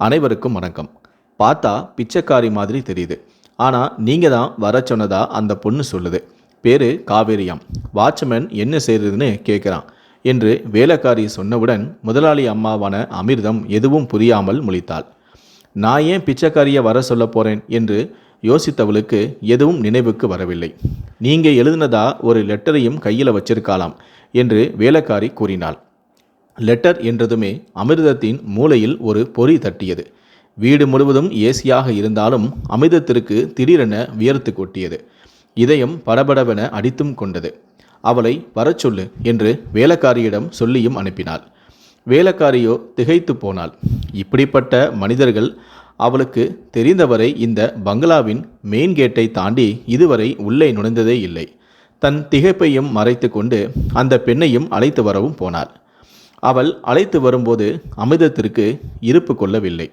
அனைவருக்கும் வணக்கம். பார்த்தா பிச்சைக்காரி மாதிரி தெரியுது. ஆனால் நீங்கள் தான் வர சொன்னதா அந்த பொண்ணு சொல்லுது. பேரு காவேரியாம். வாட்ச்மேன் என்ன செய்கிறதுன்னு கேட்குறான் என்று வேலைக்காரி சொன்னவுடன் முதலாளி அம்மாவான அமிர்தம் எதுவும் புரியாமல் முழித்தாள். நான் ஏன் பிச்சைக்காரியை வர சொல்ல போகிறேன் என்று யோசித்தவளுக்கு எதுவும் நினைவுக்கு வரவில்லை. நீங்கள் எழுதினதா ஒரு லெட்டரையும் கையில் வச்சிருக்கலாம் என்று வேலைக்காரி கூறினாள். லெட்டர் என்றதுமே அமிர்தத்தின் மூலையில் ஒரு பொறி தட்டியது. வீடு முழுவதும் ஏசியாக இருந்தாலும் அமிர்தத்திற்கு திடீரென வியர்த்து கொட்டியது. இதயம் படபடவென அடித்தும் கொண்டது. அவளை வரச்சொல்லு என்று வேலைக்காரியிடம் சொல்லியும் அனுப்பினாள். வேலைக்காரியோ திகைத்து போனாள். இப்படிப்பட்ட மனிதர்கள் அவளுக்கு தெரிந்தவரை இந்த பங்களாவின் மெயின் கேட்டை தாண்டி இதுவரை உள்ளே நுழைந்ததே இல்லை. தன் திகைப்பையும் மறைத்து கொண்டு அந்த பெண்ணையும் அழைத்து வரவும் போனாள். அவள் அழைத்து வரும்போது அமிர்தத்திற்கு இருப்பு கொள்ளவில்லை.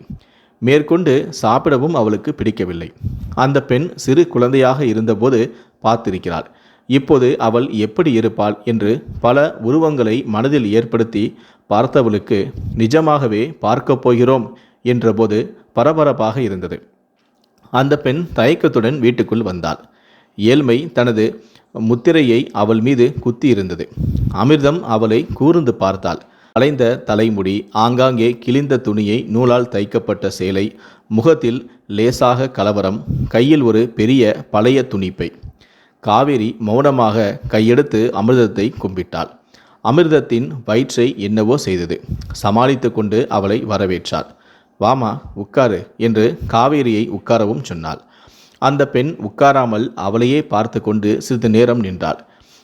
மேற்கொண்டு சாப்பிடவும் அவளுக்கு பிடிக்கவில்லை. அந்த பெண் சிறு குழந்தையாக இருந்தபோது பார்த்திருக்கிறாள். இப்போது அவள் எப்படி இருப்பாள் என்று பல உருவங்களை மனதில் ஏற்படுத்தி பார்த்தவளுக்கு நிஜமாகவே பார்க்கப் போகிறோம் என்றபோது பரபரப்பாக இருந்தது. அந்த பெண் தயக்கத்துடன் வீட்டுக்குள் வந்தாள். ஏழ்மை தனது முத்திரையை அவள் மீது குத்தி இருந்தது அமிர்தம் அவளை கூர்ந்து பார்த்தாள். அலைந்த தலைமுடி ஆங்காங்கே கிழிந்த துணியை நூலால் தைக்கப்பட்ட சேலை முகத்தில் லேசாக கலவரம் கையில் ஒரு பெரிய பழைய துணிப்பை. காவேரி மௌனமாக கையெடுத்து அமிர்தத்தை கும்பிட்டாள். அமிர்தத்தின் வயிற்றை என்னவோ செய்தது. சமாளித்து கொண்டு அவளை வரவேற்றாள். வாமா உட்காரு என்று காவேரியை உட்காரவும் சொன்னாள். அந்த பெண் உட்காராமல் அவளையே பார்த்து கொண்டு சிறிது நேரம் நின்றாள்.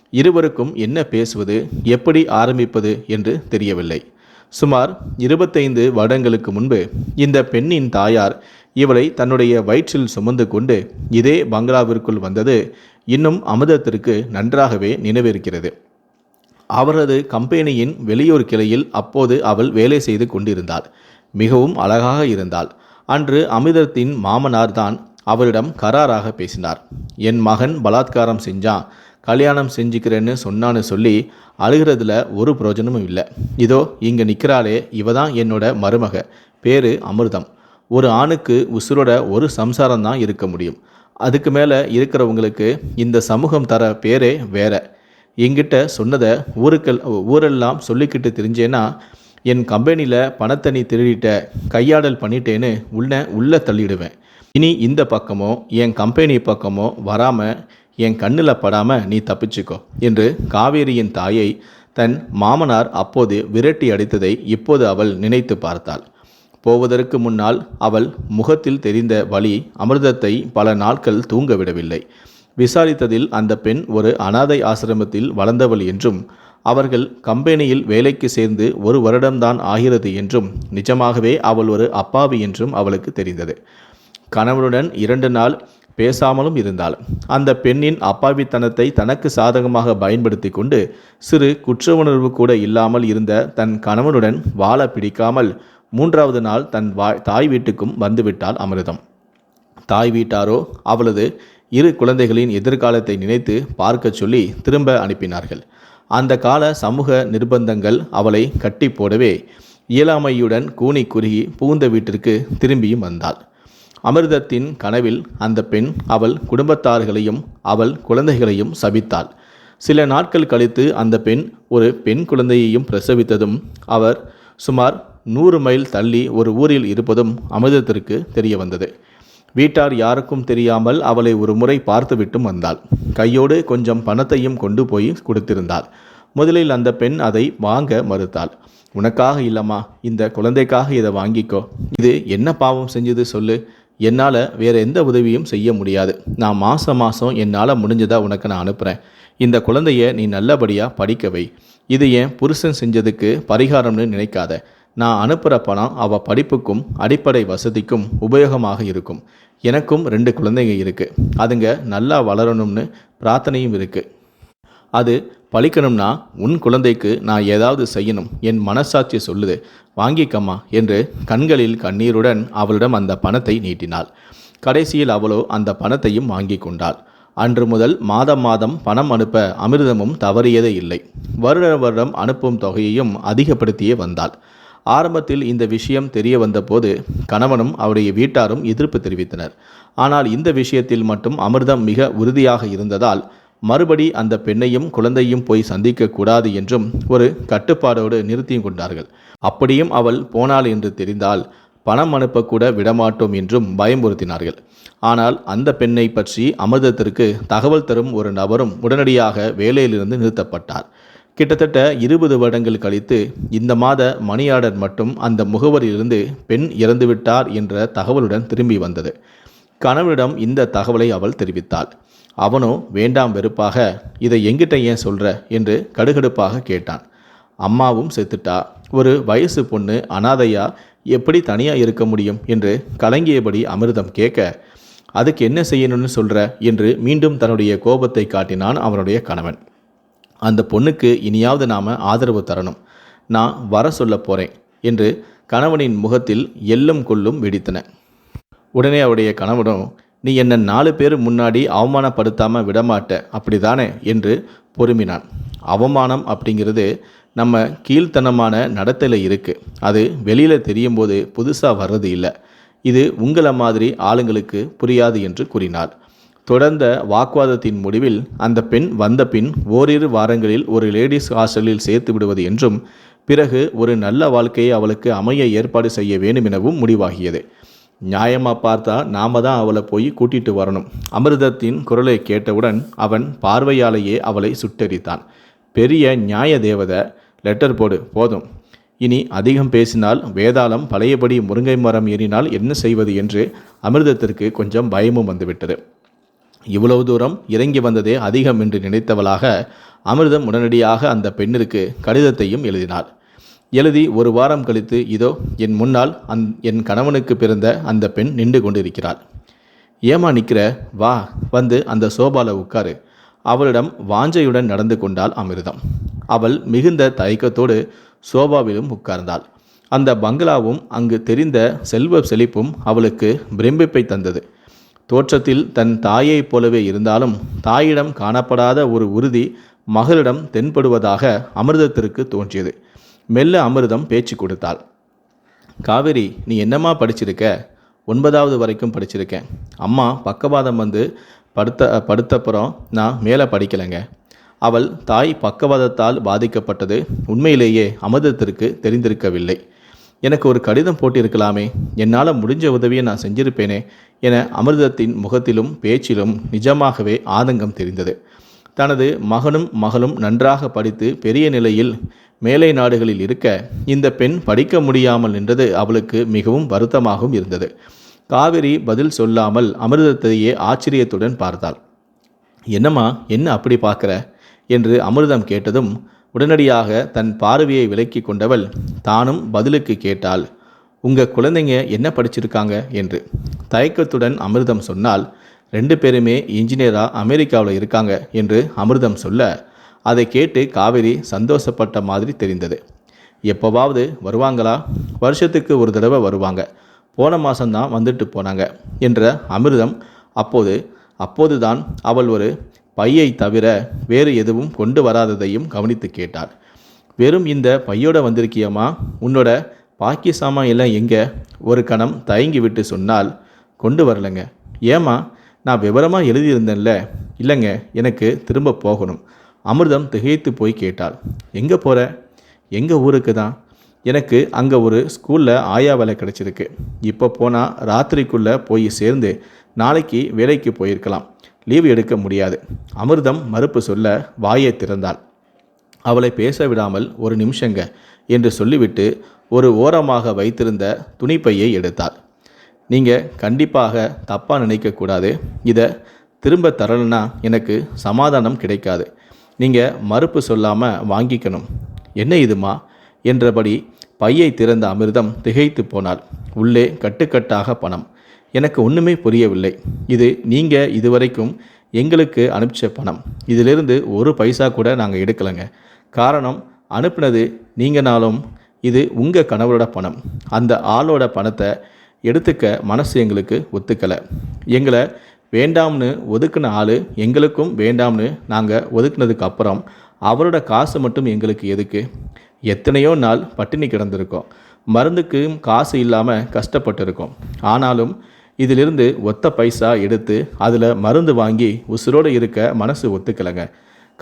இருவருக்கும் என்ன பேசுவது எப்படி ஆரம்பிப்பது என்று தெரியவில்லை. சுமார் இருபத்தைந்து வருடங்களுக்கு முன்பு இந்த பெண்ணின் தாயார் இவளை தன்னுடைய வயிற்றில் சுமந்து கொண்டு இதே பங்களாவிற்குள் வந்தது இன்னும் அமிர்தத்திற்கு நன்றாகவே நினைவிருக்கிறது. அவரது கம்பெனியின் வெளியூர் கிளையில் அப்போது அவள் வேலை செய்து கொண்டிருந்தாள். மிகவும் அழகாக இருந்தாள். அன்று அமிர்தத்தின் மாமனார் தான் அவரிடம் கராராக பேசினார். என் மகன் பலாத்காரம் செஞ்சான். கல்யாணம் செஞ்சுக்கிறேன்னு சொன்னான்னு சொல்லி அழுகிறதுல ஒரு பிரயோஜனமும் இல்லை. இதோ இங்கே நிற்கிறாளே இவ தான் என்னோட மருமக. பேரு அமிர்தம். ஒரு ஆணுக்கு உசுரோட ஒரு சம்சாரம் தான் இருக்க முடியும். அதுக்கு மேலே இருக்கிறவங்களுக்கு இந்த சமூகம் தர பேரே வேற. என்கிட்ட சொன்னதை ஊருக்கள் ஊரெல்லாம் சொல்லிக்கிட்டு தெரிஞ்சேன்னா என் கம்பெனியில் பணத்தை நீ திருடிட்ட கையாடல் பண்ணிட்டேன்னு உள்ள உள்ளே தள்ளிடுவேன். இனி இந்த பக்கமோ என் கம்பெனி பக்கமோ வராமல் என் கண்ணில் படாமல் நீ தப்பிச்சுக்கோ என்று காவேரியின் தாயை தன் மாமனார் அப்போது விரட்டி அடித்ததை இப்போது அவள் நினைத்து பார்த்தாள். போவதற்கு முன்னால் அவள் முகத்தில் தெரிந்த வழி அமிர்தத்தை பல நாட்கள் தூங்க விடவில்லை. விசாரித்ததில் அந்த பெண் ஒரு அனாதை ஆசிரமத்தில் வளர்ந்தவள் என்றும் அவர்கள் கம்பெனியில் வேலைக்கு சேர்ந்து ஒரு வருடம்தான் ஆகிறது என்றும் நிஜமாகவே அவள் ஒரு அப்பாவி என்றும் அவளுக்கு தெரிந்தது. கணவனுடன் இரண்டு நாள் பேசாமலும் இருந்தாள். அந்த பெண்ணின் அப்பாவித்தனத்தை தனக்கு சாதகமாக பயன்படுத்தி கொண்டு சிறு குற்ற உணர்வு கூட இல்லாமல் இருந்த தன் கணவனுடன் வாழ பிடிக்காமல் மூன்றாவது நாள் தன் வா தாய் வீட்டுக்கும் வந்துவிட்டாள் அமிர்தம். தாய் வீட்டாரோ அவளது இரு குழந்தைகளின் எதிர்காலத்தை நினைத்து பார்க்கச் சொல்லி திரும்ப அனுப்பினார்கள். அந்த கால சமூக நிர்பந்தங்கள் அவளை கட்டி போடவே இயலாமையுடன் கூனி குறுகி புகுந்த வீட்டிற்கு திரும்பியும் வந்தாள். அமிர்தத்தின் கனவில் அந்த பெண் அவள் குடும்பத்தார்களையும் அவள் குழந்தைகளையும் சபித்தாள். சில நாட்கள் கழித்து அந்த பெண் ஒரு பெண் குழந்தையையும் பிரசவித்ததும் அவர் சுமார் நூறு மைல் தள்ளி ஒரு ஊரில் இருப்பதும் அமிர்தத்திற்கு தெரிய வந்தது வீட்டார் யாருக்கும் தெரியாமல் அவளை ஒரு முறை பார்த்துவிட்டும் வந்தாள். கையோடு கொஞ்சம் பணத்தையும் கொண்டு போய் கொடுத்திருந்தாள். முதலில் அந்த பெண் அதை வாங்க மறுத்தாள். உனக்காக இல்லம்மா இந்த குழந்தைக்காக இதை வாங்கிக்கோ. இது என்ன பாவம் செஞ்சது சொல்லு. என்னால் வேறு எந்த உதவியும் செய்ய முடியாது. நான் மாதம் மாதம் என்னால் முடிஞ்சதாக உனக்கு நான் அனுப்புகிறேன் இந்த குழந்தைய நீ நல்லபடியாக படிக்க வை. இது என் புருஷன் செஞ்சதுக்கு பரிகாரம்னு நினைக்காத. நான் அனுப்புகிற பணம் அவள் படிப்புக்கும் அடிப்படை வசதிக்கும் உபயோகமாக இருக்கும். எனக்கும் ரெண்டு குழந்தைங்க இருக்குது அதுங்க நல்லா வளரணும்னு பிரார்த்தனையும் இருக்குது அது பழிக்கணும்னா உன் குழந்தைக்கு நான் ஏதாவது செய்யணும். என் மனசாட்சி சொல்லுது. வாங்கிக்கம்மா என்று கண்களில் கண்ணீருடன் அவளிடம் அந்த பணத்தை நீட்டினாள். கடைசியில் அவளோ அந்த பணத்தையும் வாங்கி கொண்டாள். அன்று முதல் மாதம் மாதம் பணம் அனுப்ப அமிர்தமும் தவறியதே இல்லை. வருட வருடம் அனுப்பும் தொகையையும் அதிகப்படுத்தியே வந்தாள். ஆரம்பத்தில் இந்த விஷயம் தெரிய வந்தபோது கணவனும் அவருடைய வீட்டாரும் எதிர்ப்பு தெரிவித்தனர். ஆனால் இந்த விஷயத்தில் மட்டும் அமிர்தம் மிக உறுதியாக இருந்ததால் மறுபடி அந்த பெண்ணையும் குழந்தையும் போய் சந்திக்க கூடாது என்றும் ஒரு கட்டுப்பாடோடு நிறுத்தியும் கொண்டார்கள். அப்படியும் அவள் போனாள் என்று தெரிந்தால் பணம் அனுப்பக்கூட விடமாட்டோம் என்றும் பயமுறுத்தினார்கள். ஆனால் அந்த பெண்ணை பற்றி அமிர்தத்திற்கு தகவல் தரும் ஒரு நபரும் உடனடியாக வேலையிலிருந்து நிறுத்தப்பட்டார். கிட்டத்தட்ட இருபது வருடங்கள் கழித்து இந்த மாத மணியாளர் மட்டும் அந்த முகவரியிலிருந்து பெண் இறந்துவிட்டார் என்ற தகவலுடன் திரும்பி வந்தது. கணவனிடம் இந்த தகவலை அவள் தெரிவித்தாள். அவனும் வேண்டாம் வெறுப்பாக இதை எங்கிட்ட ஏன் சொல்கிற என்று கடுகடுப்பாக கேட்டான். அம்மாவும் செத்துட்டா? ஒரு வயசு பொண்ணு அனாதையா எப்படி தனியாக இருக்க முடியும்? என்று கலங்கியபடி அமிர்தம் கேட்க அதுக்கு என்ன செய்யணும்னு சொல்கிற என்று மீண்டும் தன்னுடைய கோபத்தை காட்டினான் அவனுடைய கணவன். அந்த பொண்ணுக்கு இனியாவது நாம் ஆதரவு தரணும். நான் வர சொல்ல போகிறேன் என்று கணவனின் முகத்தில் எல்லும் கொள்ளும் வெடித்தன. உடனே அவருடைய கணவனும் நீ என்னை நாலு பேர் முன்னாடி அவமானப்படுத்தாமல் விடமாட்ட. அப்படிதானே? என்று பொறுமினான். அவமானம் அப்படிங்கிறது நம்ம கீழ்த்தனமான நடத்தையில் இருக்குது அது வெளியில் தெரியும் போது புதுசாக வர்றது இல்லை. இது உங்களை மாதிரி ஆளுங்களுக்கு புரியாது என்று கூறினார். தொடர்ந்த வாக்குவாதத்தின் முடிவில் அந்த பெண் வந்த பின் ஓரிரு வாரங்களில் ஒரு லேடிஸ் ஹாஸ்டலில் சேர்த்து விடுவது என்றும் பிறகு ஒரு நல்ல வாழ்க்கையை அவளுக்கு அமைய ஏற்பாடு செய்ய வேண்டும் எனவும் முடிவாகியது. நியாயமாக பார்த்தா நாம தான் அவளை போய் கூட்டிட்டு வரணும். அமிர்தத்தின் குரலை கேட்டவுடன் அவன் பார்வையாலேயே அவளை சுட்டெரித்தான். பெரிய நியாய தேவதை லெட்டர் போடு போதும். இனி அதிகம் பேசினால் வேதாளம் பழையபடி முருங்கை மரம் ஏறினால் என்ன செய்வது என்று அமிர்தத்திற்கு கொஞ்சம் பயமும் வந்துவிட்டது. இவ்வளவு தூரம் இறங்கி வந்ததே அதிகம் என்று நினைத்தவளாக அமிர்தம் உடனடியாக அந்த பெண்ணிற்கு கடிதத்தையும் எழுதினாள். எழுதி ஒரு வாரம் கழித்து இதோ என் முன்னால் அந் என் கணவனுக்கு பிறந்த அந்த பெண் நின்று கொண்டிருக்கிறாள். ஏமா நிற்கிற வா வந்து அந்த சோபால உட்காரு. அவளிடம் வாஞ்சையுடன் நடந்து கொண்டாள் அமிர்தம். அவள் மிகுந்த தயக்கத்தோடு சோபாவிலும் உட்கார்ந்தாள். அந்த பங்களாவும் அங்கு தெரிந்த செல்வ செழிப்பும் அவளுக்கு பிரமிப்பை தந்தது. தோற்றத்தில் தன் தாயைப் போலவே இருந்தாலும் தாயிடம் காணப்படாத ஒரு உறுதி மகளிடம் தென்படுவதாக அமிர்தத்திற்கு தோன்றியது. மெல்ல அமிர்தம் பேச்சு கொடுத்தாள். காவேரி நீ என்னம்மா படிச்சிருக்க? ஒன்பதாவது வரைக்கும் படிச்சிருக்கேன். அம்மா பக்கவாதம் வந்து படுத்த படுத்தப்புறம் நான் மேலே படிக்கலைங்க. அவள் தாய் பக்கவாதத்தால் பாதிக்கப்பட்டது. உண்மையிலேயே அமிர்தத்திற்கு தெரிந்திருக்கவில்லை. எனக்கு ஒரு கடிதம் போட்டிருக்கலாமே. என்னால் முடிஞ்ச உதவியை நான் செஞ்சிருப்பேனே என அமிர்தத்தின் முகத்திலும் பேச்சிலும் நிஜமாகவே ஆதங்கம் தெரிந்தது. தனது மகனும் மகளும் நன்றாக படித்து பெரிய நிலையில் மேலை நாடுகளில் இருக்க இந்த பெண் படிக்க முடியாமல் நின்றது அவளுக்கு மிகவும் வருத்தமாகவும் இருந்தது. காவிரி பதில் சொல்லாமல் அமிர்தத்தையே ஆச்சரியத்துடன் பார்த்தாள். என்னம்மா என்ன அப்படி பார்க்குற? என்று அமிர்தம் கேட்டதும் உடனடியாக தன் பார்வையை விலக்கி கொண்டவள் தானும் பதிலுக்கு கேட்டாள் உங்கள் குழந்தைங்க என்ன படிச்சிருக்காங்க? என்று. தயக்கத்துடன் அமிர்தம் சொன்னால் ரெண்டு பேருமே இன்ஜினியராக அமெரிக்காவில் இருக்காங்க என்று அமிர்தம் சொல்ல அதை கேட்டு காவேரி சந்தோஷப்பட்ட மாதிரி தெரிந்தது. எப்போவாவது வருவாங்களா? வருஷத்துக்கு ஒரு தடவை வருவாங்க. போன மாதம்தான் வந்துட்டு போனாங்க என்ற அமிர்தம் அப்போது அப்போதுதான் அவள் ஒரு பையை தவிர வேறு எதுவும் கொண்டு வராததையும் கவனித்து கேட்டாள். வெறும் இந்த பையோட வந்திருக்கியம்மா? உன்னோட பாக்கி சாமான் எல்லாம் எங்கே? ஒரு கணம் தயங்கி விட்டு சொன்னால் கொண்டு வரலைங்க. ஏம்மா? நான் விவரமாக எழுதியிருந்தேன்ல. இல்லைங்க எனக்கு திரும்ப போகணும். அமிர்தம் திகைத்து போய் கேட்டாள். எங்கே போகிற எங்கள் ஊருக்கு தான். எனக்கு அங்கே ஒரு ஸ்கூலில் ஆயா வேலை கிடச்சிருக்கு. இப்போ போனால் ராத்திரிக்குள்ளே போய் சேர்ந்து நாளைக்கு வேலைக்கு போயிருக்கலாம். லீவு எடுக்க முடியாது. அமிர்தம் மறுப்பு சொல்ல வாயை திறந்தாள். அவளை பேச விடாமல் ஒரு நிமிஷங்க என்று சொல்லிவிட்டு ஒரு ஓரமாக வைத்திருந்த துணிப்பையை எடுத்தாள். நீங்கள் கண்டிப்பாக தப்பாக நினைக்கக்கூடாது இதை திரும்ப தரலைன்னா எனக்கு சமாதானம் கிடைக்காது. நீங்கள் மறுப்பு சொல்லாமல் வாங்கிக்கணும். என்ன இதுமா? என்றபடி பையை திறந்த அமிர்தம் திகைத்து போனாள். உள்ளே கட்டுக்கட்டாக பணம். எனக்கு ஒன்றுமே புரியவில்லை. இது நீங்கள் இதுவரைக்கும் எங்களுக்கு அனுப்பிச்ச பணம். இதிலிருந்து ஒரு பைசா கூட நாங்கள் எடுக்கலைங்க. காரணம் அனுப்புனது நீங்கனாலும் இது உங்கள் கணவரோட பணம். அந்த ஆளோட பணத்தை எடுத்துக்க மனசு எங்களுக்கு ஒத்துக்கலை. எங்களை வேண்டாம்னு ஒதுக்குன ஆள் எங்களுக்கும் வேண்டாம்னு நாங்கள் ஒதுக்குனதுக்கு அப்புறம் அவரோட காசு மட்டும் எங்களுக்கு எதுக்கு? எத்தனையோ நாள் பட்டினி கிடந்திருக்கோம். மருந்துக்கு காசு இல்லாமல் கஷ்டப்பட்டிருக்கோம். ஆனாலும் இதிலிருந்து ஒத்த பைசா எடுத்து அதில் மருந்து வாங்கி உசுரோடு இருக்க மனசு ஒத்துக்கலைங்க.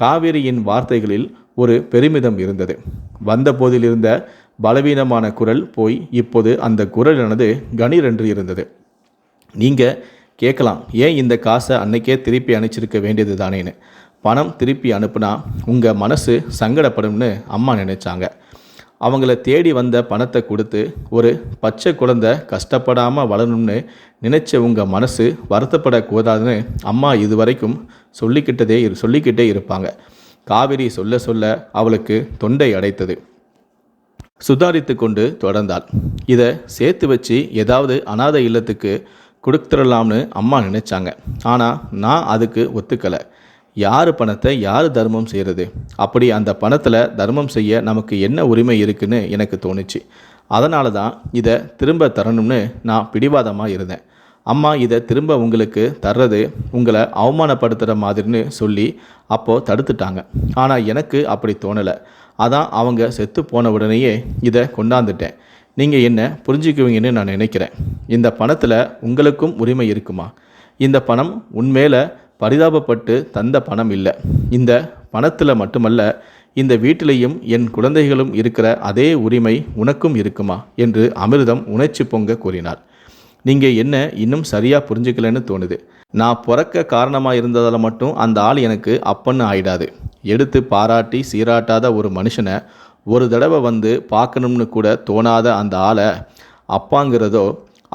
காவேரியின் வார்த்தைகளில் ஒரு பெருமிதம் இருந்தது. வந்த போதிலிருந்த பலவீனமான குரல் போய் இப்போது அந்த குரலானது கணீரென்று இருந்தது. நீங்கள் கேட்கலாம் ஏன் இந்த காசை அன்னைக்கே திருப்பி அனுப்பிச்சிருக்க வேண்டியது தானேன்னு? பணம் திருப்பி அனுப்புனா உங்கள் மனசு சங்கடப்படும்னு அம்மா நினைச்சாங்க. அவங்கள தேடி வந்த பணத்தை கொடுத்து ஒரு பச்சை குழந்தை கஷ்டப்படாமல் வளரணும்னு நினைச்ச உங்கள் மனசு வருத்தப்படக்கூடாதுன்னு அம்மா இதுவரைக்கும் சொல்லிக்கிட்டதே இரு சொல்லிக்கிட்டே இருப்பாங்க. காவிரி சொல்ல சொல்ல அவளுக்கு தொண்டை அடைத்தது. சுதாரித்து கொண்டு தொடர்ந்தாள். இதை சேர்த்து வச்சு ஏதாவது அனாதை இல்லத்துக்கு கொடுத்துடலாம்னு அம்மா நினைச்சாங்க. ஆனால் நான் அதுக்கு ஒத்துக்கலை. யார் பணத்தை யார் தர்மம் செய்கிறது அப்படி அந்த பணத்தில் தர்மம் செய்ய நமக்கு என்ன உரிமை இருக்குன்னு எனக்கு தோணுச்சு. அதனால தான் இதை திரும்ப தரணும்னு நான் பிடிவாதமாக இருந்தேன். அம்மா இதை திரும்ப உங்களுக்கு தர்றது உங்களை அவமானப்படுத்துகிற மாதிரின்னு சொல்லி அப்போது தடுத்துட்டாங்க. ஆனால் எனக்கு அப்படி தோணலை. அதான் அவங்க செத்து போன உடனேயே இதை கொண்டாந்துட்டேன். நீங்கள் என்ன புரிஞ்சுக்குவீங்கன்னு நான் நினைக்கிறேன். இந்த பணத்தில் உங்களுக்கும் உரிமை இருக்குமா? இந்த பணம் உண்மையில் பரிதாபப்பட்டு தந்த பணம் இல்லை. இந்த பணத்தில் மட்டுமல்ல இந்த வீட்டிலையும் என் குழந்தைகளும் இருக்கிற அதே உரிமை உனக்கும் இருக்குமா? என்று அமிர்தம் உணர்ச்சி பொங்க கூறினார். நீங்கள் என்ன இன்னும் சரியாக புரிஞ்சுக்கலன்னு தோணுது. நான் பிறக்க காரணமாக இருந்ததால் மட்டும் அந்த ஆள் எனக்கு அப்பன்னு ஆயிடாது. எடுத்து பாராட்டி சீராட்டாத ஒரு மனுஷனை ஒரு தடவை வந்து பார்க்கணும்னு கூட தோணாத அந்த ஆளை அப்பாங்கிறதோ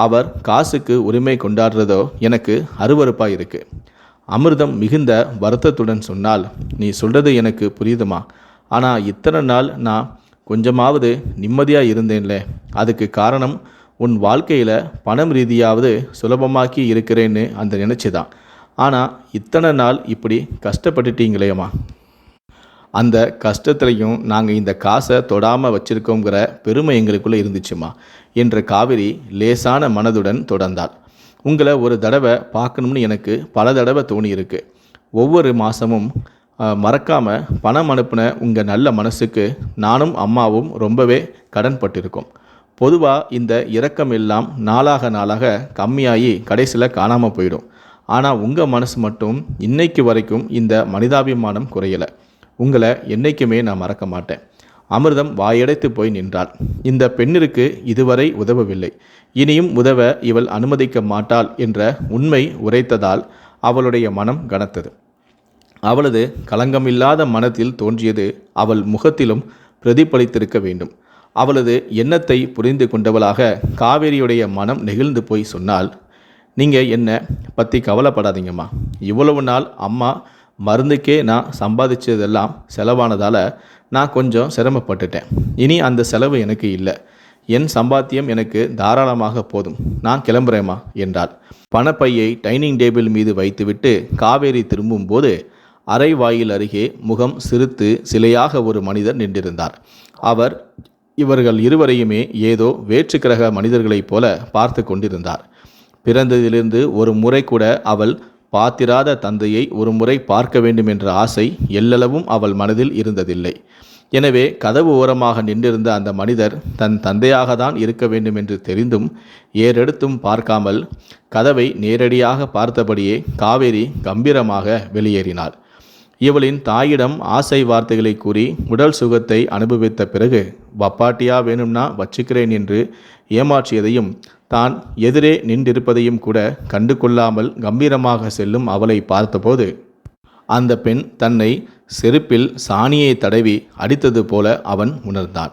அவர் காசுக்கு உரிமை கொண்டாடுறதோ எனக்கு அருவருப்பாக இருக்குது அமிர்தம் மிகுந்த வருத்தத்துடன் சொன்னால் நீ சொல்கிறது எனக்கு புரியுதுமா? ஆனால் இத்தனை நாள் நான் கொஞ்சமாவது நிம்மதியாக இருந்தேன்ல. அதுக்கு காரணம் உன் வாழ்க்கையில் பணம் ரீதியாவது சுலபமாக்கி இருக்கிறேன்னு அந்த நினச்சி தான் ஆனால் இத்தனை நாள் இப்படி கஷ்டப்பட்டுட்டீங்களேம்மா. அந்த கஷ்டத்துலையும் நாங்கள் இந்த காசை தொடாமல் வச்சிருக்கோங்கிற பெருமை எங்களுக்குள்ளே இருந்துச்சுமா என்று காவிரி லேசான மனதுடன் தொடர்ந்தாள். உங்களை ஒரு தடவை பார்க்கணும்னு எனக்கு பல தடவை தோணியிருக்கு. ஒவ்வொரு மாதமும் மறக்காமல் பணம் அனுப்பின உங்கள் நல்ல மனசுக்கு நானும் அம்மாவும் ரொம்பவே கடன்பட்டிருக்கோம். பொதுவாக இந்த இரக்கம் எல்லாம் நாளாக நாளாக கம்மியாகி கடைசியில் காணாமல் போயிடும். ஆனால் உங்கள் மனசு மட்டும் இன்னைக்கு வரைக்கும் இந்த மனிதாபிமானம் குறையலை. உங்களை என்றைக்குமே நான் மறக்க மாட்டேன். அமிர்தம் வாயடைத்து போய் நின்றாள். இந்த பெண்ணிற்கு இதுவரை உதவவில்லை. இனியும் உதவ இவள் அனுமதிக்க மாட்டாள் என்ற உண்மை உரைத்ததால் அவளுடைய மனம் கனத்தது. அவளது களங்கமில்லாத மனத்தில் தோன்றியது அவள் முகத்திலும் பிரதிபலித்திருக்க வேண்டும். அவளது எண்ணத்தை புரிந்து கொண்டவளாக காவேரியுடைய மனம் நெகிழ்ந்து போய் சொன்னால் நீங்கள் என்ன பற்றி கவலைப்படாதீங்கம்மா. இவ்வளவு நாள் அம்மா மருந்துக்கே நான் சம்பாதிச்சதெல்லாம் செலவானதால் நான் கொஞ்சம் சிரமப்பட்டுட்டேன். இனி அந்த செலவு எனக்கு இல்லை. என் சம்பாத்தியம் எனக்கு தாராளமாக போதும். நான் கிளம்புறேம்மா என்றாள். பணப்பையை டைனிங் டேபிள் மீது வைத்துவிட்டு காவேரி திரும்பும்போது அரை வாயில் அருகே முகம் சிரித்து சிலையாக ஒரு மனிதர் நின்றிருந்தார். அவர் இவர்கள் இருவரையுமே ஏதோ வேற்று கிரக மனிதர்களைப் போல பார்த்து கொண்டிருந்தார். பிறந்ததிலிருந்து ஒரு முறை கூட அவள் பாத்திராத தந்தையை ஒரு முறை பார்க்க வேண்டும் என்ற ஆசை எல்லளவும் அவள் மனதில் இருந்ததில்லை. எனவே கதவு ஓரமாக நின்றிருந்த அந்த மனிதர் தன் தந்தையாக தான் இருக்க வேண்டும் என்று தெரிந்தும் ஏறெடுத்தும் பார்க்காமல் கதவை நேரடியாக பார்த்தபடியே காவேரி கம்பீரமாக வெளியேறினாள். இவளின் தாயிடம் ஆசை வார்த்தைகளை கூறி உடல் சுகத்தை அனுபவித்த பிறகு வப்பாட்டியா வேணும்னா வச்சுக்கிறேன் என்று ஏமாற்றியதையும் தான் எதிரே நின்றிருப்பதையும் கூட கண்டு கொள்ளாமல் கம்பீரமாக செல்லும் அவளை பார்த்தபோது அந்த பெண் தன்னை செருப்பில் சாணியை தடவி அடித்தது போல அவன் உணர்ந்தான்.